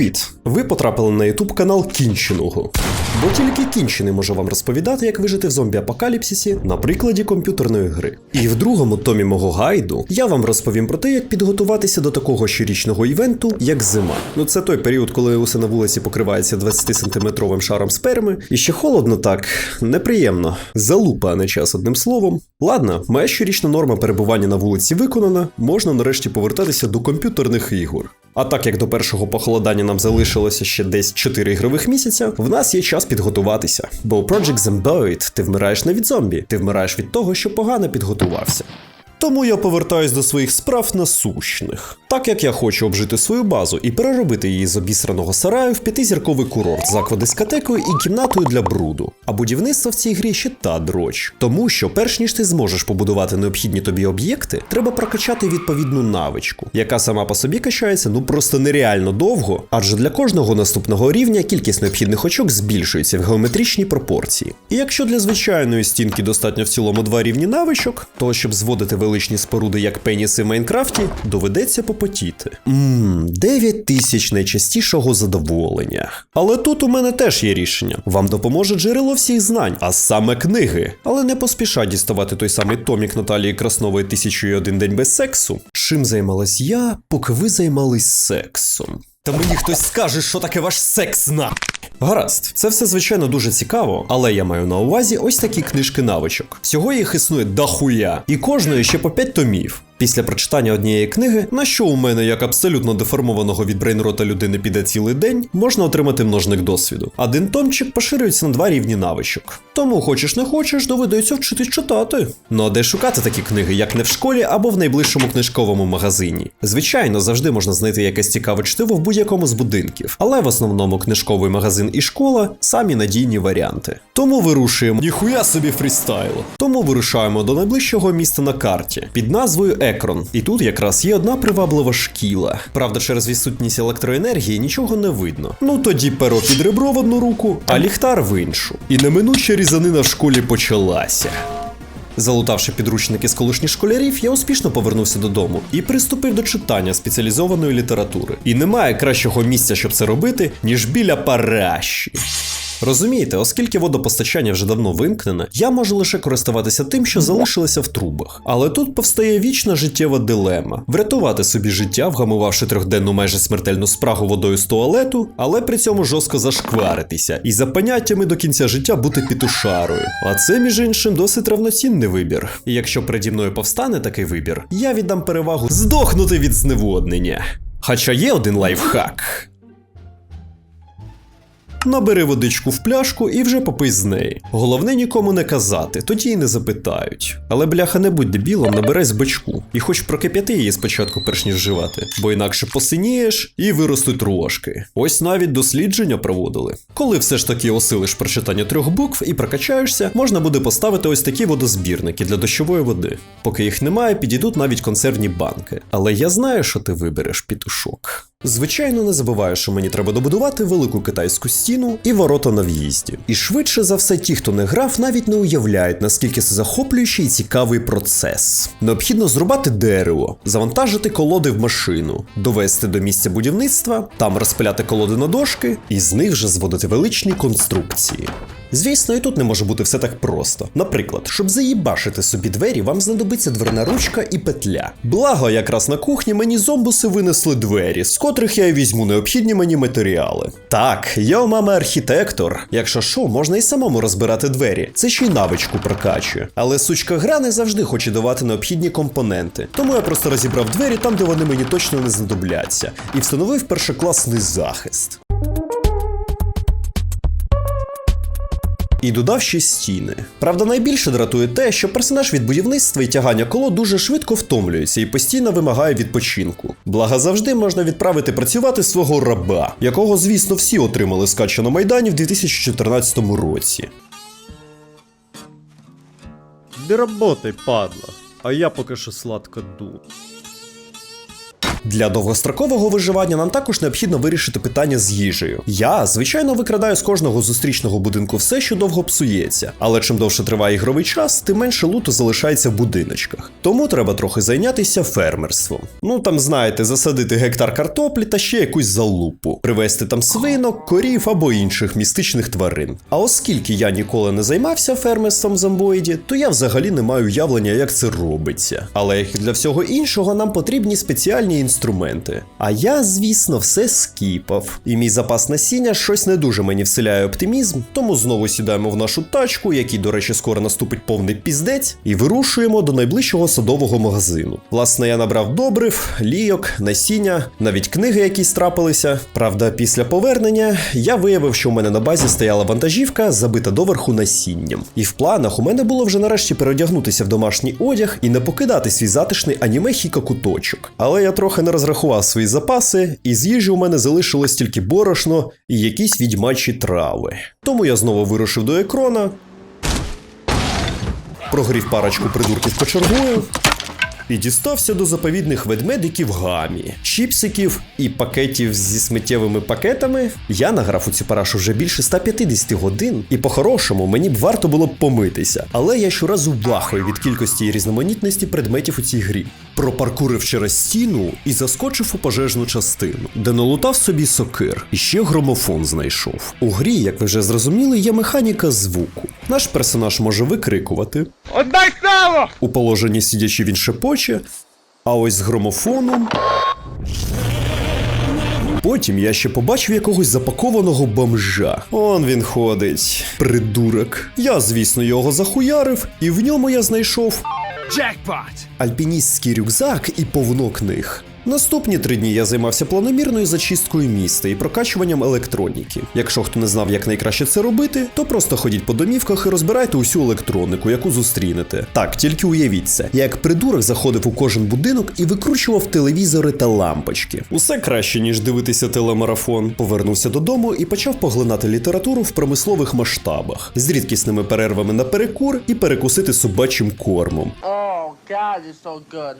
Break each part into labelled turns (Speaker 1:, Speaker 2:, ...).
Speaker 1: Привіт! Ви потрапили на YouTube канал Кінченого. Бо тільки кінчений може вам розповідати, як вижити в зомбі-апокаліпсисі на прикладі комп'ютерної гри. І в другому томі мого гайду я вам розповім про те, як підготуватися до такого щорічного івенту, як зима. Ну це той період, коли усе на вулиці покривається 20-сантиметровим шаром сперми, і ще холодно так, неприємно. Залупа, а не час одним словом. Ладно, моя щорічна норма перебування на вулиці виконана, можна нарешті повертатися до комп'ютерних ігор. А так як до першого похолодання нам залишилося ще десь 4 ігрових місяця, в нас є час підготуватися. Бо у Project Zomboid ти вмираєш не від зомбі, ти вмираєш від того, що погано підготувався. Тому я повертаюсь до своїх справ насущних. Так як я хочу обжити свою базу і переробити її з обісраного сараю в п'ятизірковий курорт з аквадискотекою і кімнатою для бруду. А будівництво в цій грі ще та дроч. Тому що, перш ніж ти зможеш побудувати необхідні тобі об'єкти, треба прокачати відповідну навичку, яка сама по собі качається ну просто нереально довго, адже для кожного наступного рівня кількість необхідних очок збільшується в геометричній пропорції. І якщо для звичайної стінки достатньо в цілому два рівні навичок, то щоб зводити величні споруди як пеніси в Майнкрафті, доведеться попотіти. Ммм, 9 тисяч найчастішого задоволення. Але тут у мене теж є рішення. Вам допоможе джерело всіх знань, а саме книги. Але не поспішай діставати той самий томік Наталії Краснової «1001 день без сексу. Чим займалась я, поки ви займались сексом? Та мені хтось скаже, що таке ваш секс на. Гаразд, це все звичайно дуже цікаво, але я маю на увазі ось такі книжки навичок. Всього їх існує дохуя, і кожної ще по 5 томів. Після прочитання однієї книги, на що у мене, як абсолютно деформованого від брейнрота людини піде цілий день, можна отримати множник досвіду. Один томчик поширюється на два рівні навичок. Тому хочеш не хочеш, доведеться вчитись читати. Ну а де шукати такі книги, як не в школі або в найближчому книжковому магазині? Звичайно, завжди можна знайти якесь цікаве чтиво в будь-якому з будинків, але в основному книжковий магазин і школа самі надійні варіанти. Тому вирушуємо ніхуя собі фрістайл. Тому вирушаємо до найближчого міста на карті під назвою Екрон. І тут якраз є одна приваблива шкіла. Правда, через відсутність електроенергії нічого не видно. Ну тоді перо під ребро в одну руку, а ліхтар в іншу. І неминуча різанина в школі почалася. Залутавши підручники з колишніх школярів, я успішно повернувся додому і приступив до читання спеціалізованої літератури. І немає кращого місця, щоб це робити, ніж біля параші. Розумієте, оскільки водопостачання вже давно вимкнене, я можу лише користуватися тим, що залишилося в трубах. Але тут повстає вічна життєва дилема: врятувати собі життя, вгамувавши трьохденну майже смертельну спрагу водою з туалету, але при цьому жорстко зашкваритися і за поняттями до кінця життя бути пітушарою. А це, між іншим, досить равноцінний вибір. І якщо переді мною повстане такий вибір, я віддам перевагу здохнути від зневоднення. Хоча є один лайфхак. Набери водичку в пляшку і вже попий з неї. Головне нікому не казати, тоді й не запитають. Але бляха не будь дебілом, набирай з бачку. І хоч прокип'яти її спочатку, перш ніж вживати, бо інакше посинієш і виростуть рожки. Ось навіть дослідження проводили. Коли все ж таки осилиш прочитання трьох букв і прокачаєшся, можна буде поставити ось такі водозбірники для дощової води. Поки їх немає, підійдуть навіть консервні банки. Але я знаю, що ти вибереш пітушок. Звичайно, не забуваю, що мені треба добудувати велику китайську стіну і ворота на в'їзді. І швидше за все, ті, хто не грав, навіть не уявляють, наскільки це захоплюючий і цікавий процес. Необхідно зрубати дерево, завантажити колоди в машину, довести до місця будівництва, там розпиляти колоди на дошки і з них вже зводити величні конструкції. Звісно, і тут не може бути все так просто. Наприклад, щоб заїбашити собі двері, вам знадобиться дверна ручка і петля. Благо, якраз на кухні мені зомбуси винесли двері, з котрих я й візьму необхідні мені матеріали. Так, я у мами архітектор. Якщо що, можна і самому розбирати двері. Це ще й навичку прокачує. Але сучка гра не завжди хоче давати необхідні компоненти. Тому я просто розібрав двері там, де вони мені точно не знадобляться, і встановив першокласний захист. І додав стіни. Правда, найбільше дратує те, що персонаж від будівництва і тягання коло дуже швидко втомлюється і постійно вимагає відпочинку. Блага завжди можна відправити працювати свого раба, якого, звісно, всі отримали скачано на Майдані в 2014 році.
Speaker 2: Не работай, падла. А я поки що сладко ду.
Speaker 1: Для довгострокового виживання нам також необхідно вирішити питання з їжею. Я, звичайно, викрадаю з кожного зустрічного будинку все, що довго псується, але чим довше триває ігровий час, тим менше луту залишається в будиночках. Тому треба трохи зайнятися фермерством. Ну там знаєте, засадити гектар картоплі та ще якусь залупу, привезти там свинок, корів або інших містичних тварин. А оскільки я ніколи не займався фермерством в зомбоїді, то я взагалі не маю уявлення, як це робиться. Але як і для всього іншого, нам потрібні спеціальні інструменти. А я, звісно, все скіпав. І мій запас насіння щось не дуже мені вселяє оптимізм, тому знову сідаємо в нашу тачку, який, до речі, скоро наступить повний піздець, і вирушуємо до найближчого садового магазину. Власне, я набрав добрив, лійок, насіння, навіть книги якісь трапилися. Правда, після повернення я виявив, що у мене на базі стояла вантажівка, забита доверху насінням. І в планах у мене було вже нарешті переодягнутися в домашній одяг і не покидати свій затишний аніме хіка куточок. Але я трохи не розрахував свої запаси, і з їжі у мене залишилось тільки борошно і якісь відьмачі трави. Тому я знову вирушив до екрона, прогрів парочку придурків почергою. І дістався до заповідних ведмедиків гамі, чіпсиків і пакетів зі сміттєвими пакетами. Я награв у цю парашу вже більше 150 годин, і по-хорошому мені б варто було б помитися. Але я щоразу вахую від кількості і різноманітності предметів у цій грі. Пропаркурив через стіну і заскочив у пожежну частину, де налутав собі сокир і ще громофон знайшов. У грі, як ви вже зрозуміли, є механіка звуку. Наш персонаж може викрикувати,
Speaker 2: Отдай сало!
Speaker 1: у положенні сидячи він шепоче, а ось з громофоном. Потім я ще побачив якогось запакованого бомжа. Он він ходить, придурок. Я, звісно, його захуярив, і в ньому я знайшов
Speaker 2: Джекпот!
Speaker 1: альпіністський рюкзак і повно книг. Наступні три дні я займався планомірною зачисткою міста і прокачуванням електроніки. Якщо хто не знав, як найкраще це робити, то просто ходіть по домівках і розбирайте усю електронику, яку зустрінете. Так, тільки уявіть це. Я як придурок заходив у кожен будинок і викручував телевізори та лампочки. Усе краще, ніж дивитися телемарафон. Повернувся додому і почав поглинати літературу в промислових масштабах з рідкісними перервами на перекур і перекусити собачим кормом.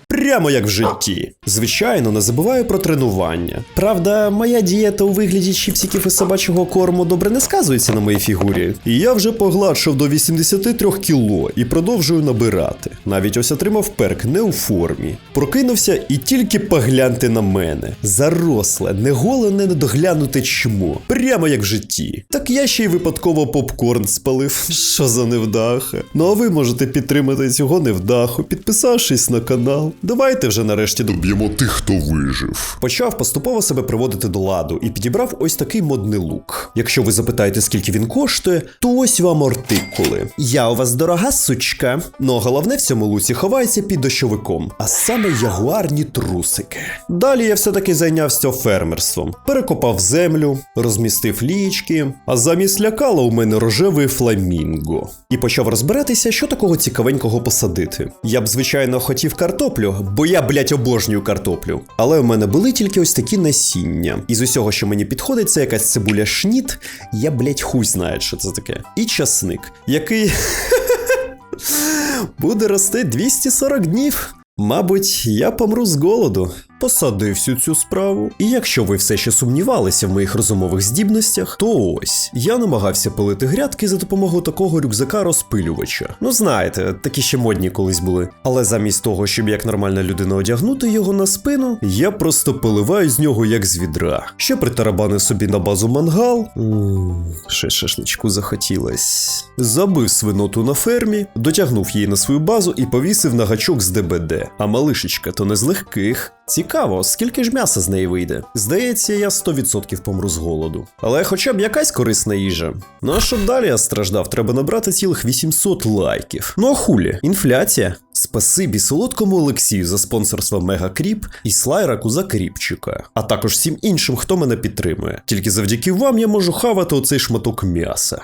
Speaker 1: Прямо як в житті. Звичайно, не забуваю про тренування. Правда, моя дієта у вигляді чіпсиків і собачого корму добре не сказується на моїй фігурі. І я вже погладшав до 83 кіло і продовжую набирати. Навіть ось отримав перк не у формі. Прокинувся і тільки погляньте на мене. Заросле, неголене, недоглянуте чмо. Прямо як в житті. Так я ще й випадково попкорн спалив. Що за невдаха? Ну а ви можете підтримати цього невдаху, підписавшись на канал. Давайте вже нарешті до
Speaker 3: Б'ємо тих, хто вижив.
Speaker 1: Почав поступово себе приводити до ладу і підібрав ось такий модний лук. Якщо ви запитаєте, скільки він коштує, то ось вам артикули. Я у вас дорога сучка. Ну а головне в цьому луці ховається під дощовиком, а саме ягуарні трусики. Далі я все-таки зайнявся фермерством, перекопав землю, розмістив лічки, а замість лякала у мене рожевий фламінго. І почав розбиратися, що такого цікавенького посадити. Я б, звичайно, хотів картоплю, бо я, блять, обожнюю картоплю. Але у мене були тільки ось такі насіння. Із усього, що мені підходить, це якась цибуля шніт. Я, блять, хуй знає, що це таке. І часник, який буде рости 240 днів. Мабуть, я помру з голоду. Посадив всю цю справу. І якщо ви все ще сумнівалися в моїх розумових здібностях, то ось я намагався пилити грядки за допомогою такого рюкзака-розпилювача. Ну знаєте, такі ще модні колись були. Але замість того, щоб як нормальна людина одягнути його на спину, я просто поливаю з нього як з відра. Ще притарабанив собі на базу мангал. Ще шашличку захотілось. Забив свиноту на фермі, дотягнув її на свою базу і повісив на гачок з ДБД. А малишечка то не з легких. Цікаво, скільки ж м'яса з неї вийде. Здається, я 100% помру з голоду. Але хоча б якась корисна їжа. Ну а щоб далі я страждав, треба набрати цілих 800 лайків. Ну а хулі, інфляція. Спасибі солодкому Олексію за спонсорство Мегакріп і Слайраку за кріпчика, а також всім іншим, хто мене підтримує. Тільки завдяки вам я можу хавати оцей шматок м'яса.